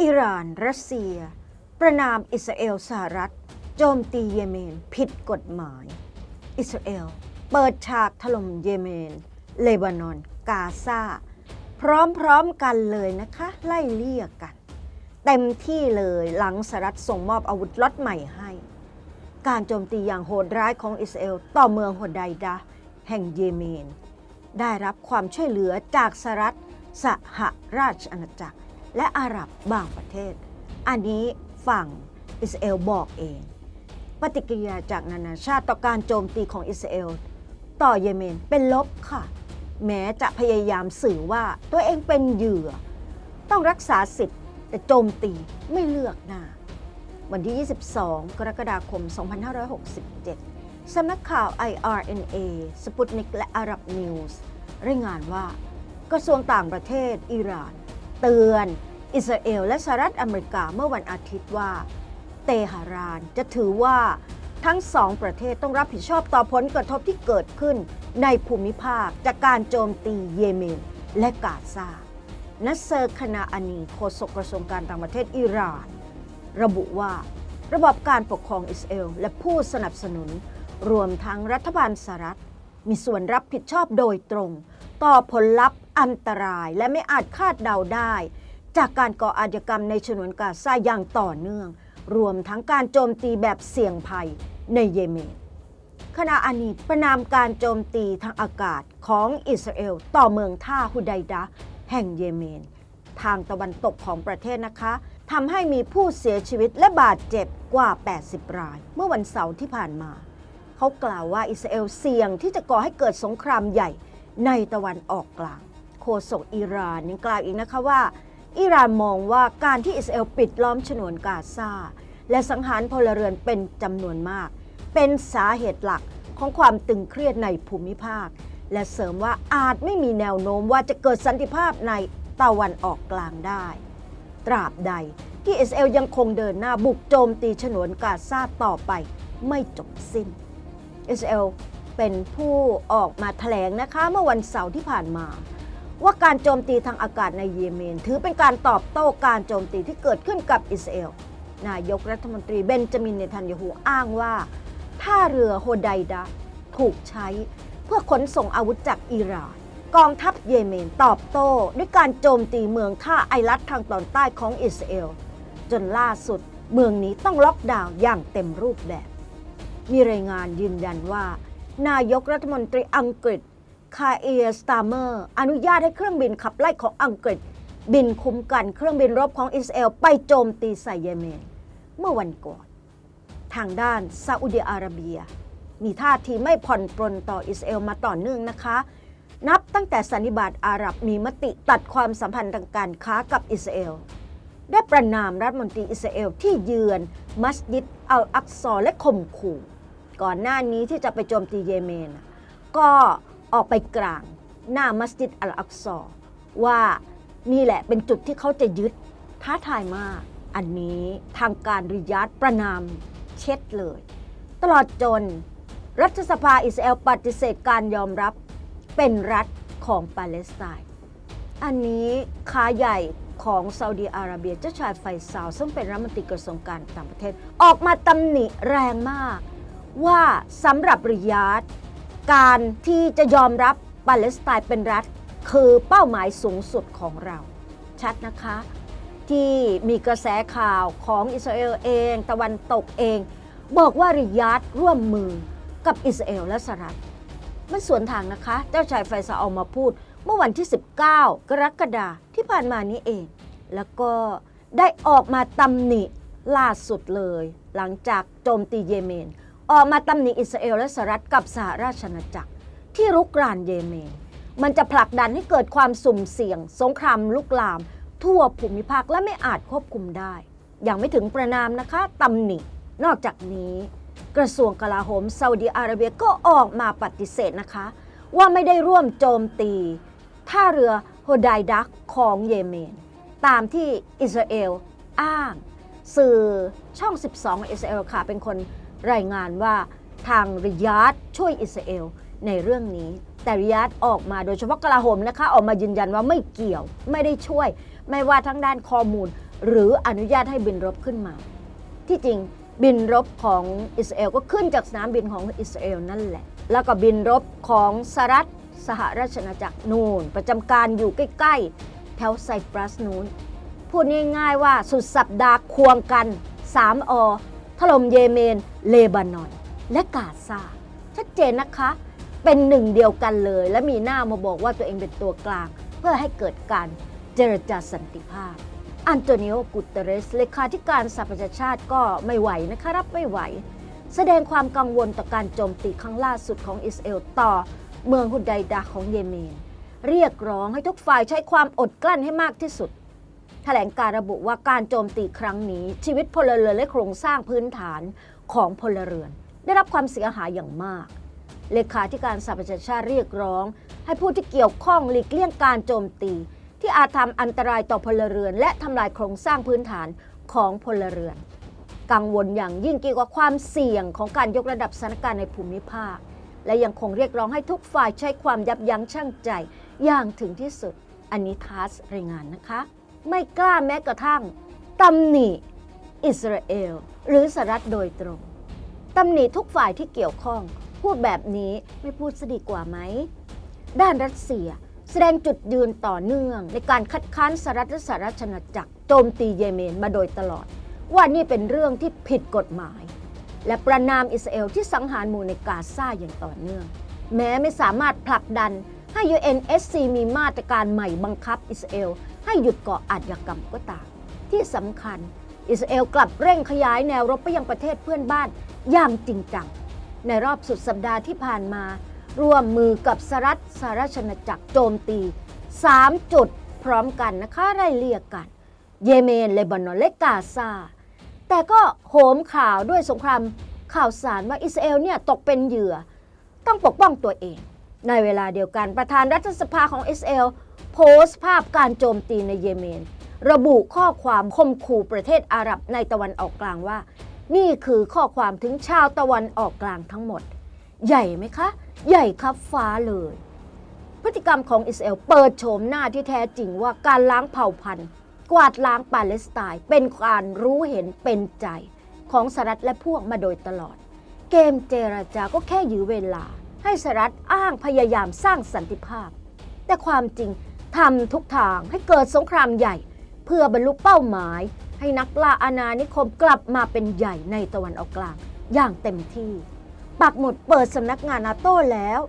อิหร่าน รัสเซีย ประนามอิสราเอลสหรัฐ โจมตีเยเมนผิดกฎหมาย อิสราเอล เปิดฉากถล่มเยเมน เลบานอน กาซาพร้อมๆกันเลยนะคะ ไล่เลี่ยกัน เต็มที่เลยหลังสหรัฐส่งมอบอาวุธล็อตใหม่ให้ การโจมตีอย่างโหดร้ายของอิสราเอลต่อเมืองโฮไดดะแห่งเยเมน ได้รับความช่วยเหลือจากสหรัฐสหราชอาณาจักร และอาหรับบางประเทศ อันนี้ฝั่งอิสราเอลบอกเอง ปฏิกิริยาจากนานาชาติต่อการโจมตีของอิสราเอลต่อเยเมนเป็นลบค่ะ แม้จะพยายามสื่อว่าตัวเองเป็นเหยื่อ ต้องรักษาสิทธิ์แต่โจมตีไม่เลือกหน้า วันที่ 22 กรกฎาคม 2567 สำนักข่าว IRNA สปุตนิกและอาหรับนิวส์รายงานว่ากระทรวงต่างประเทศอิหร่าน เตือน อิสราเอลและสหรัฐอเมริกาเมื่อวันอาทิตย์ว่า เตหะรานจะถือว่าทั้งสองประเทศต้องรับผิดชอบต่อผลกระทบที่เกิดขึ้นในภูมิภาคจากการโจมตีเยเมนและกาซานัสเซอร์คณาอานีโฆษกกระทรวงการต่างประเทศอิหร่าน ระบุว่าระบบการปกครองอิสราเอลและผู้สนับสนุน รวมทั้งรัฐบาลสหรัฐ มีส่วนรับผิดชอบโดยตรง ต่อผลลัพธ์อันตรายและไม่อาจคาดเดาได้ จากการก่ออาชญากรรมในฉนวนกาซาอย่างต่อเนื่อง รวมทั้งการโจมตีแบบเสี่ยงภัยในเยเมนขณะอานีประนามการโจมตีทางอากาศของอิสราเอลต่อเมืองท่าฮุไดดะแห่งเยเมน ทางตะวันตกของประเทศนะคะทำให้มีผู้เสียชีวิตและบาดเจ็บกว่า 80 ราย เมื่อวันเสาร์ที่ผ่านมา เขากล่าวว่าอิสราเอลเสี่ยงที่จะก่อให้เกิดสงครามใหญ่ในตะวันออกกลาง โฆษกอิหร่านยังกล่าวอีกนะคะว่า อิหร่านมองว่าการที่อิสราเอลปิดล้อมฉนวนกาซาและสังหารพลเรือนเป็นจำนวนมาก เป็นสาเหตุหลักของความตึงเครียดในภูมิภาค และเสริมว่าอาจไม่มีแนวโน้มว่าจะเกิดสันติภาพในตะวันออกกลางได้ ตราบใดที่อิสราเอลยังคงเดินหน้าบุกโจมตีฉนวนกาซาต่อไปไม่จบสิ้นอิสราเอลเป็นผู้ออกมาแถลงนะคะเมื่อวันเสาร์ที่ผ่านมา ว่าการโจมตีทางอากาศในเยเมน ถือเป็นการตอบโต้การโจมตีที่เกิดขึ้นกับอิสราเอล นายกรัฐมนตรีเบนจามินเนทันยาฮูอ้างว่าท่าเรือโฮไดดะถูกใช้เพื่อขนส่งอาวุธจากอิหร่าน กองทัพเยเมนตอบโต้ด้วยการโจมตีเมืองท่าไอรัดทางตอนใต้ของอิสราเอล จนล่าสุดเมืองนี้ต้องล็อกดาวน์อย่างเต็มรูปแบบ มีรายงานยืนยันว่า นายกรัฐมนตรีอังกฤษ คาเอสตาเมอร์อนุญาตให้เครื่องบินขับไล่ของอังกฤษ บินคุ้มกันเครื่องบินรบของอิสราเอลไปโจมตีใส่เยเมน เมื่อวันก่อน ทางด้านซาอุดิอาระเบีย มีท่าทีไม่ผ่อนปรนต่ออิสราเอลมาต่อเนื่องนะคะ นับตั้งแต่สันนิบาตอาหรับมีมติตัดความสัมพันธ์ทางการค้ากับอิสราเอลได้ประนามรัฐมนตรีอิสราเอลที่เยือนมัสยิดอัลอักซอและข่มขู่ ก่อนหน้านี้ที่จะไปโจมตีเยเมน ก็ ออกไปกลาง หน้ามัสยิดอัลอักซอว่านี่แหละเป็นจุดที่เขาจะยึดท้าทายมาก อันนี้ทางการริยาดประนามเช็ดเลย ตลอดจน รัฐสภาอิสราเอลปฏิเสธการยอมรับเป็นรัฐของปาเลสไตน์อันนี้ขาใหญ่ของซาอุดีอาระเบียเจ้าชายไฟซาลซึ่งเป็นรัฐมนตรีกระทรวงการต่างประเทศ ออกมาตำหนิแรงมาก ว่าสำหรับริยาด การที่จะยอมรับปาเลสไตน์เป็นรัฐ คือเป้าหมายสูงสุดของเรา ชัดนะคะ ที่มีกระแสข่าวของอิสราเอลเอง ตะวันตกเอง บอกว่าริยาดร่วมมือกับอิสราเอลและสหรัฐมันสวนทางนะคะ เจ้าชายไฟซาออกมาพูด เมื่อวันที่ 19 กรกฎาที่ผ่านมานี้เอง แล้วก็ได้ออกมาตำหนิล่าสุดเลย หลังจากโจมตีเยเมน ออกมาตำหนิอิสราเอลและสหรัฐกับสหราชอาณาจักร ที่รุกรานเยเมน มันจะผลักดันให้เกิดความสุ่มเสี่ยง สงครามลุกลาม ทั่วภูมิภาคและไม่อาจควบคุมได้ อย่างไม่ถึงประนามนะคะตำหนิ นอกจากนี้ กระทรวงกลาโหมซาอุดีอาระเบียก็ออกมาปฏิเสธนะคะ ว่าไม่ได้ร่วมโจมตี ท่าเรือโฮไดดักของเยเมน ตามที่อิสราเอลอ้าง สื่อช่อง 12 อิสราเอลค่ะเป็นคน รายงานว่าทางริยาดช่วยอิสราเอลในเรื่องนี้ แต่ริยาดออกมาโดยเฉพาะกลาโหมนะคะ ออกมายืนยันว่าไม่เกี่ยวไม่ได้ช่วย ไม่ว่าทั้งด้านข้อมูล หรืออนุญาตให้บินรบขึ้นมา ที่จริงบินรบของอิสราเอลก็ขึ้นจากสนามบินของอิสราเอลนั่นแหละ แล้วก็บินรบของสหรัฐสหราชอาณาจักรนูนประจำการอยู่ใกล้ๆ แถวไซปรัสนูนพูดง่ายๆว่าสุดสัปดาห์ควงกัน 3 อ ถล่มเยเมน เลบานอน และกาซาชัดเจนนะคะ เป็นหนึ่งเดียวกันเลย และมีหน้ามาบอกว่าตัวเองเป็นตัวกลาง เพื่อให้เกิดการเจรจาสันติภาพ อันโตนิโอ กุเตเรส เลขาธิการสหประชาชาติก็ไม่ไหวนะคะรับไม่ไหว แสดงความกังวลต่อการโจมตีครั้งล่าสุดของอิสราเอลต่อเมืองฮุดไดดาของเยเมน เรียกร้องให้ทุกฝ่ายใช้ความอดกลั้นให้มากที่สุด ถลงการระบุว่าการโจมตีครั้งนี้ ชีวิตพลเรือนและโครงสร้างพื้นฐานของพลเรือน ได้รับความเสียหายอย่างมาก เลขาธิการสหประชาชาติเรียกร้อง ให้ผู้ที่เกี่ยวข้องหลีกเลี่ยงการโจมตี ที่อาจทำอันตรายต่อพลเรือน และทำลายโครงสร้างพื้นฐานของพลเรือน กังวลอย่างยิ่งเกี่ยวกับความเสี่ยงของการยกระดับสถานการณ์ในภูมิภาค และยังคงเรียกร้องให้ทุกฝ่ายใช้ความยับยั้งชั่งใจอย่างถึงที่สุด อันนี้ทัสรายงานนะคะ ไม่กล้าแม้กระทั่งตำหนิอิสราเอล หรือสหรัฐโดยตรงตำหนิทุกฝ่ายที่เกี่ยวข้อง พูดแบบนี้ไม่พูดซะดีกว่าไหม ด้านรัสเซียแสดงจุดยืนต่อเนื่อง ในการคัดค้านสหรัฐและสหราชอาณาจักรโจมตีเยเมนมาโดยตลอด ว่านี่เป็นเรื่องที่ผิดกฎหมาย และประนามอิสราเอลที่สังหารหมู่ในกาซาอย่างต่อเนื่อง แม้ไม่สามารถผลักดันให้ UNSC มีมาตรการใหม่บังคับอิสราเอล ให้หยุดก่ออาชญากรรมก็ตาม ที่สำคัญ อิสราเอลกลับเร่งขยายแนวรบไปยังประเทศเพื่อนบ้านอย่างจริงจัง ในรอบสุดสัปดาห์ที่ผ่านมา ร่วมมือกับสหรัฐสหราชอาณาจักรโจมตี 3 จุดพร้อมกันนะคะไล่เรียกกัน เยเมนเลบานอนและกาซาแต่ก็โหมข่าวด้วยสงครามข่าวสารว่าอิสราเอลเนี่ยตกเป็นเหยื่อ ต้องปกป้องตัวเอง ในเวลาเดียวกันประธานรัฐสภาของอิสราเอล โพสต์ภาพการโจมตีในเยเมน ระบุข้อความคมขู่ประเทศอาหรับในตะวันออกกลางว่า นี่คือข้อความถึงชาวตะวันออกกลางทั้งหมด ใหญ่ไหมคะ ใหญ่ครับฟ้าเลย พฤติกรรมของอิสราเอลเปิดโฉมหน้าที่แท้จริงว่าการล้างเผ่าพันธุ์กวาดล้างปาเลสไตน์เป็นการรู้เห็นเป็นใจของสหรัฐและพวกมาโดยตลอด เกมเจรจาก็แค่ยื้อเวลา ให้สหรัฐอ้างพยายามสร้างสันติภาพ แต่ความจริง ทำทุกทางให้เกิดสงครามใหญ่ เพื่อบรรลุเป้าหมาย ให้นักล่าอาณานิคมกลับมาเป็นใหญ่ในตะวันออกกลาง อย่างเต็มที่ ปักหมุดเปิดสำนักงานนาโต้แล้ว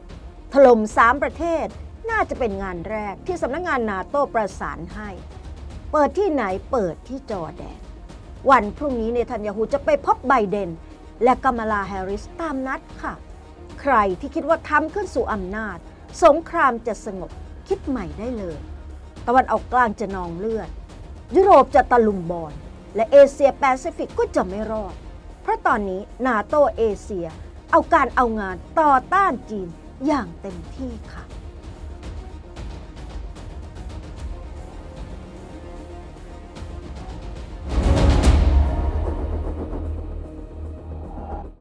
ถล่มสามประเทศน่าจะเป็นงานแรกที่สำนักงานนาโต้ประสานให้ เปิดที่ไหนเปิดที่จอร์แดน วันพรุ่งนี้เนทันยาฮูจะไปพบไบเดน และกัมลาแฮร์ริสตามนัดค่ะ ใครที่คิดว่าทำขึ้นสู่อำนาจ สงครามจะสงบ คิดใหม่ได้เลย ตะวันออกกลางจะนองเลือด ยุโรปจะตะลุมบอล และเอเชียแปซิฟิกก็จะไม่รอด เพราะตอนนี้นาโตเอเชีย เอาการเอางานต่อต้านจีนอย่างเต็มที่ค่ะ